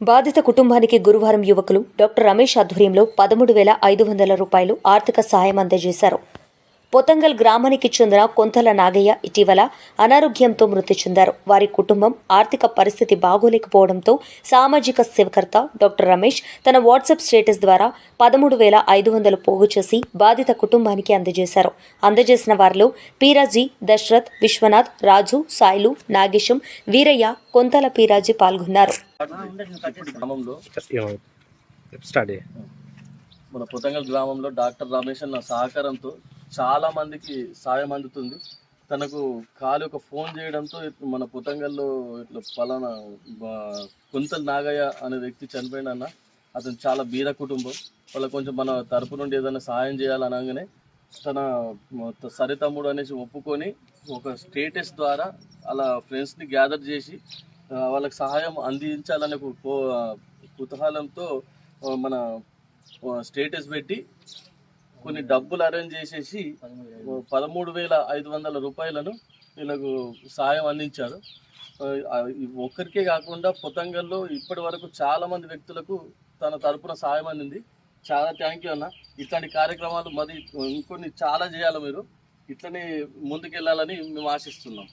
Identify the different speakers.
Speaker 1: బాధిత కుటుంబానికి గురువారం యువకులు డాక్టర్ రమేష్ ఆధ్వర్యంలో పదమూడు వేల ఐదు వందల రూపాయలు ఆర్థిక సహాయం అందజేశారు. పొతంగల్ గ్రామానికి చెందిన కొంతల నాగయ్య ఇటీవల అనారోగ్యంతో మృతి చెందారు. వారి కుటుంబం ఆర్థిక పరిస్థితి బాగోలేకపోవడంతో సామాజిక సేవకర్త డాక్టర్ రమేష్ తన వాట్సాప్ స్టేటస్ ద్వారా పదమూడు వేల ఐదు వందలు పోగు చేసి బాధిత కుటుంబానికి అందజేశారు. అందజేసిన వారిలో పీరాజీ దశరథ్ విశ్వనాథ్ రాజు సాయిలు నాగేశం వీరయ్య కొంతల పీరాజీ పాల్గొన్నారు.
Speaker 2: మన పుతంగల్ గ్రామంలో డాక్టర్ రమేష్ అన్న సహకారంతో చాలా మందికి సాయం అందుతుంది. తనకు కాలు ఒక ఫోన్ చేయడంతో మన పుతంగల్లో ఇట్లా పలానా బా- కుంతల్ నాగయ్య అనే వ్యక్తి చనిపోయిన అతను చాలా బీద కుటుంబం. వాళ్ళ కొంచెం మన తరపు నుండి ఏదైనా సహాయం చేయాలనగానే తన సరితమ్ముడు సరి తమ్ముడు అనేసి ఒప్పుకొని ఒక స్టేటస్ ద్వారా అలా ఫ్రెండ్స్ని గ్యాదర్ చేసి వాళ్ళకి సహాయం అందించాలనే కో- కుతూహలంతో మన స్టేటస్ పెట్టి కొన్ని డబ్బులు అరేంజ్ చేసేసి పదమూడు వేల ఐదు వందల రూపాయలను వీళ్ళకు సాయం అందించారు. ఒక్కరికే కాకుండా పొతంగల్లో ఇప్పటి వరకు చాలా మంది వ్యక్తులకు తన తరపున సాయం అందింది. చాలా థ్యాంక్ యూ అన్న. ఇట్లాంటి కార్యక్రమాలు మరి ఇంకొన్ని చాలా చేయాలి మీరు. ఇట్లనే ముందుకెళ్ళాలని మేము ఆశిస్తున్నాం.